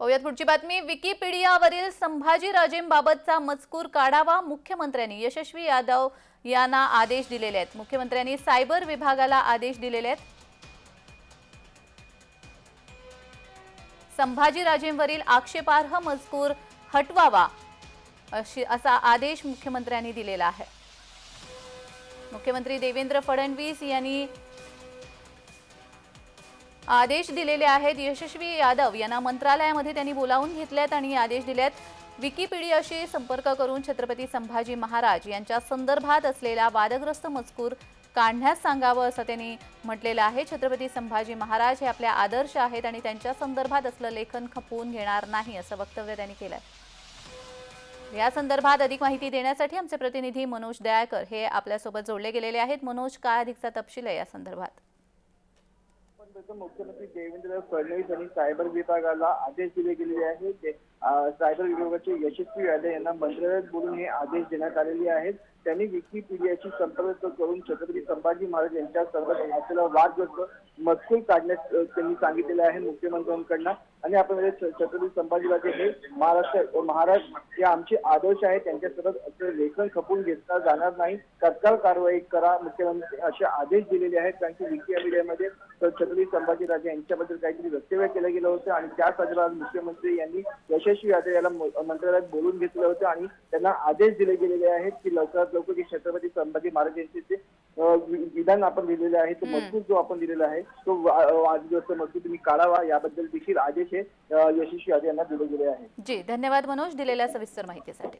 पाहुयात पुढची बातमी. विकिपीडियावरील संभाजीराजेंबाबतचा मजकूर काढावा मुख्यमंत्र्यांनी. यशस्वी यादव यांना आदेश दिलेले आहेत. मुख्यमंत्र्यांनी सायबर विभागाला आदेश दिलेले आहेत. संभाजीराजेंवरील आक्षेपार्ह मजकूर हटवावा अशी असा आदेश मुख्यमंत्र्यांनी दिलेला आहे. मुख्यमंत्री देवेंद्र फडणवीस यांनी आदेश दिलेले आहेत. यशस्वी यादव यांना मंत्रालयामध्ये त्यांनी बोलावून घेतल्यात आणि आदेश दिलेत. विकिपीडियाशी संपर्क करून छत्रपती संभाजी महाराज यांच्या संदर्भात असलेला वादग्रस्त मजकूर काढण्यास सांगावं असं त्यांनी म्हटलेलं आहे. छत्रपती संभाजी महाराज हे आपले आदर्श आहेत आणि त्यांच्या संदर्भात असलं लेखन खपवून घेणार नाही असं वक्तव्य त्यांनी केलंय. या संदर्भात अधिक माहिती देण्यासाठी आमचे प्रतिनिधी मनोज दयाकर हे आपल्यासोबत जोडले गेलेले आहेत. मनोज काय अधिकचा तपशील आहे या संदर्भात? मुख्यमंत्री देवेंद्र फडणवीस यांनी सायबर विभागाला आदेश दिले गेलेले आहेत. ते सायबर विभागाचे यशस्वी यादव यांना मंत्रालयात बोलून हे आदेश देण्यात आलेले आहेत. त्यांनी विकिपीडियाशी संपर्क करून छत्रपती संभाजी महाराज यांच्या सर्व असलेला वादग्रस्त मजकूर काढण्यास त्यांनी सांगितलेलं आहे मुख्यमंत्र्यांकडनं. आणि आपण छत्रपती संभाजी छत्रपती संभाजीराजे हे महाराष्ट्र महाराज हे आमचे आदर्श आहेत त्यांच्यासोबत असं लेखन खपून घेतला जाणार नाही. तत्काळ कारवाई करा मुख्यमंत्री असे आदेश दिलेले आहेत. कारण की विकिपीडियामध्ये छत्रपती संभाजीराजे यांच्याबद्दल काहीतरी वक्तव्य केलं गेलं होतं आणि त्या संदर्भात मुख्यमंत्री यांनी यशस्वी यादव याला मंत्रालयात बोलून घेतलं होतं आणि त्यांना आदेश दिले गेलेले आहेत की लवकरात लवकर जे छत्रपती संभाजी महाराज यांचे विधान आपण दिलेलं आहे तो मजकूर जो आपण दिलेला आहे तो वादग्रस्त मजकूर तुम्ही काढावा याबद्दल देखील आदेश हे यशस्वी यादव यांना दिले गेले आहेत जी धन्यवाद मनोज दिलेल्या सविस्तर माहितीसाठी.